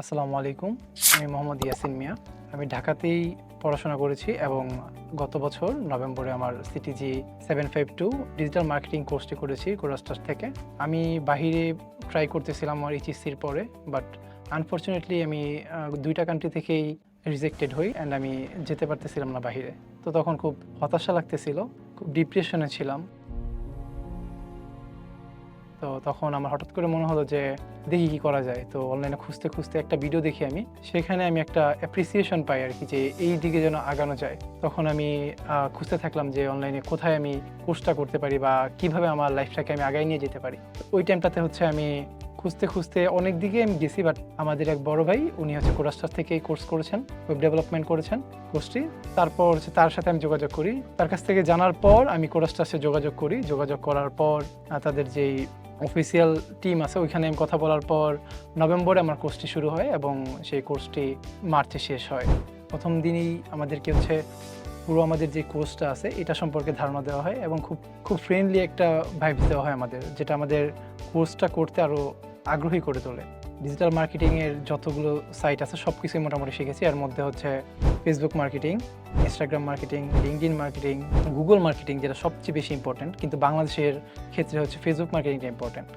আসসালামু আলাইকুম। আমি মোহাম্মদ ইয়াসিন মিয়া। আমি ঢাকাতেই পড়াশোনা করেছি এবং গত বছর নভেম্বরে আমার CTG seven five two digital marketing কোর্সটি করেছি কোরাস্টার থেকে। আমি বাহিরে ট্রাই করতেছিলাম আমার এইচএসসির পরে, বাট আনফর্চুনেটলি আমি দুইটা কান্ট্রি থেকেই রিজেক্টেড হই অ্যান্ড আমি যেতে পারতেছিলাম না বাহিরে। তো তখন খুব হতাশা লাগতেছিল, খুব ডিপ্রেশনে ছিলাম। তো তখন আমার হঠাৎ করে মনে হলো যে দেখি কি করা যায়। তো অনলাইনে খুঁজতে খুঁজতে একটা ভিডিও দেখি আমি। সেখানে আমি একটা অ্যাপ্রিসিয়েশন পাই আর কি যে এই দিকে যেন আগানো যায়। তখন আমি খুঁজতে থাকলাম যে অনলাইনে কোথায় আমি কোর্সটা করতে পারি বা কীভাবে আমার লাইফটাকে আমি আগায় নিয়ে যেতে পারি। ওই টাইমটাতে হচ্ছে আমি খুঁজতে খুঁজতে অনেক দিকে আমি গেছি বাট আমাদের এক বড় ভাই, উনি হচ্ছে কোরাস্টার থেকে কোর্স করেছেন ওয়েব ডেভেলপমেন্ট করেছেন কোর্সটি তারপর হচ্ছে তার সাথে আমি যোগাযোগ করি। তার কাছ থেকে জানার পর আমি কোরাস্টার্সে যোগাযোগ করি। যোগাযোগ করার পর তাদের যেই অফিসিয়াল টিম আছে, ওইখানে আমি কথা বলার পর নভেম্বরে আমার কোর্সটি শুরু হয় এবং সেই কোর্সটি মার্চে শেষ হয়। প্রথম দিনই আমাদেরকে হচ্ছে পুরো আমাদের যে কোর্সটা আছে, এটা সম্পর্কে ধারণা দেওয়া হয় এবং খুব খুব ফ্রেন্ডলি একটা ভাইব দেওয়া হয় আমাদের, যেটা আমাদের কোর্সটা করতে আরও আগ্রহী করে তোলে। ডিজিটাল মার্কেটিংয়ের যতগুলো সাইট আছে সব কিছুই মোটামুটি শিখেছি। এর মধ্যে হচ্ছে Facebook marketing Instagram marketing LinkedIn marketing Google marketing যেটা সবচেয়ে বেশি ইম্পর্টেন্ট কিন্তু বাংলাদেশের ক্ষেত্রে হচ্ছে ফেসবুক মার্কেটিংটা ইম্পর্টেন্ট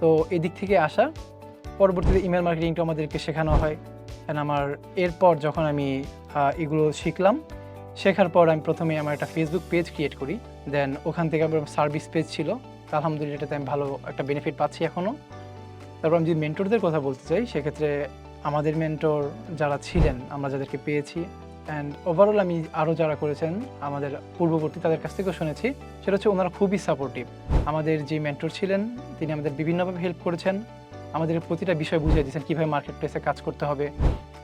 তো এদিক থেকে আসা, পরবর্তীতে ইমেল মার্কেটিংটা আমাদেরকে শেখানো হয়। অ্যান্ড আমার এরপর যখন আমি এগুলো শিখলাম, শেখার পর আমি প্রথমে আমার একটা ফেসবুক পেজ ক্রিয়েট করি। দেন ওখান থেকে আমার সার্ভিস পেজ ছিল। আলহামদুলিল্লাহ এটাতে আমি ভালো একটা বেনিফিট পাচ্ছি এখনও তারপর আমি যদি মেন্টরদের কথা বলতে চাই, সেক্ষেত্রে আমাদের মেন্টর যারা ছিলেন, আমরা যাদেরকে পেয়েছি অ্যান্ড ওভারঅল আমি আরও যারা করেছেন, আমাদের পূর্ববর্তী তাদের কাছ থেকেও শুনেছি, সেটা হচ্ছে ওনারা খুবই সাপোর্টিভ আমাদের যে মেন্টর ছিলেন, তিনি আমাদের বিভিন্নভাবে হেল্প করেছেন, আমাদের প্রতিটা বিষয় বুঝিয়ে দিয়েছেন, কীভাবে মার্কেট প্লেসে কাজ করতে হবে,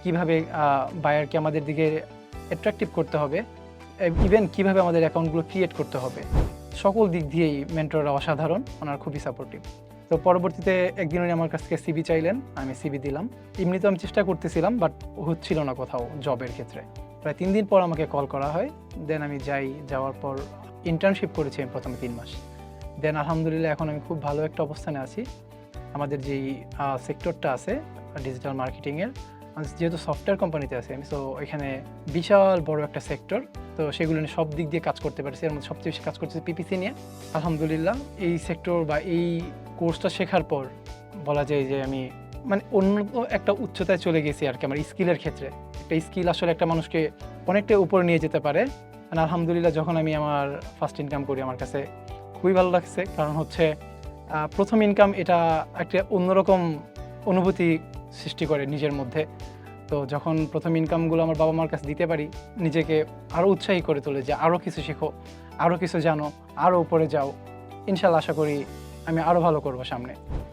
কীভাবে বায়ারকে আমাদের দিকে অ্যাট্রাকটিভ করতে হবে ইভেন কীভাবে আমাদের অ্যাকাউন্টগুলো ক্রিয়েট করতে হবে। সকল দিক দিয়েই মেন্টররা অসাধারণ, ওনারা খুবই সাপোর্টিভ তো পরবর্তীতে একদিন উনি আমার কাছ থেকে সিবি চাইলেন, আমি সিবি দিলাম। এমনিতে আমি চেষ্টা করতেছিলাম বাট হচ্ছিল না কোথাও জবের ক্ষেত্রে। প্রায় তিন দিন পর আমাকে কল করা হয় দেন আমি যাই, যাওয়ার পর ইন্টার্নশিপ করেছি আমি প্রথমে তিন মাস। দেন আলহামদুলিল্লাহ এখন আমি খুব ভালো একটা অবস্থানে আছি। আমাদের যেই সেক্টরটা আছে ডিজিটাল মার্কেটিংয়ের যেহেতু সফটওয়্যার কোম্পানিতে আছে আমি সো এখানে বিশাল বড় একটা সেক্টর তো সেগুলো নিয়ে সব দিক দিয়ে কাজ করতে পারছি। এর মধ্যে সবচেয়ে বেশি কাজ করতেছি পিপিসি নিয়ে। আলহামদুলিল্লাহ এই সেক্টর বা এই কোর্সটা শেখার পর বলা যায় যে আমি মানে অন্য একটা উচ্চতায় চলে গেছি আর কি আমার স্কিলের ক্ষেত্রে। একটা স্কিল আসলে একটা মানুষকে অনেকটা উপরে নিয়ে যেতে পারে। আর আলহামদুলিল্লাহ যখন আমি আমার ফার্স্ট ইনকাম করি, আমার কাছে খুবই ভালো লাগছে। কারণ হচ্ছে প্রথম ইনকাম এটা একটা অন্যরকম অনুভূতি সৃষ্টি করে নিজের মধ্যে। তো যখন প্রথম ইনকামগুলো আমার বাবা মার কাছে দিতে পারি, নিজেকে আরও উৎসাহী করে তোলে যে আরও কিছু শেখো আরও কিছু জানো আরও উপরে যাও। ইনশাল্লাহ আশা করি আমি আরও ভালো করব সামনে।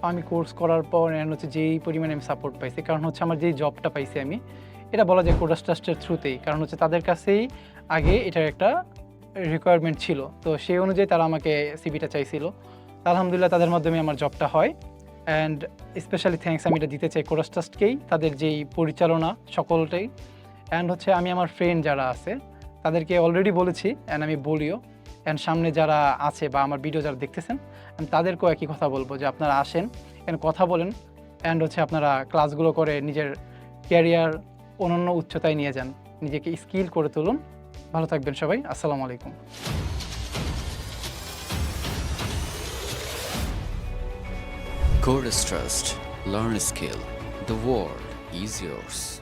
আমি কোর্স করার পর এর হচ্ছে যেই পরিমাণে আমি সাপোর্ট পাইছি, কারণ হচ্ছে আমার যেই জবটা পাইছি আমি, এটা বলা যায় কোরাস ট্রাস্টের থ্রুতেই কারণ হচ্ছে তাদের কাছেই আগে এটার একটা রিকোয়ারমেন্ট ছিল। তো সেই অনুযায়ী তারা আমাকে সিবিটা চাইছিল। আলহামদুলিল্লাহ তাদের মাধ্যমে আমার জবটা হয়। অ্যান্ড স্পেশালি থ্যাঙ্কস আমি এটা দিতে চাই কোরাস ট্রাস্টকেই তাদের যেই পরিচালনা সকলটাই। অ্যান্ড হচ্ছে আমি আমার ফ্রেন্ড যারা আছে, তাদেরকে অলরেডি বলেছি অ্যান্ড আমি বলিও। অ্যান্ড সামনে যারা আছে বা আমার ভিডিও যারা দেখতেছেন, আমি তাদেরকেও একই কথা বলব যে আপনারা আসেন অ্যান্ড কথা বলেন অ্যান্ড হচ্ছে আপনারা ক্লাসগুলো করে নিজের ক্যারিয়ার অনন্য উচ্চতায় নিয়ে যান নিজেকে স্কিল করে তুলুন ভালো থাকবেন সবাই আসসালামু আলাইকুম Chorus Trust. Learn skill. The world is yours.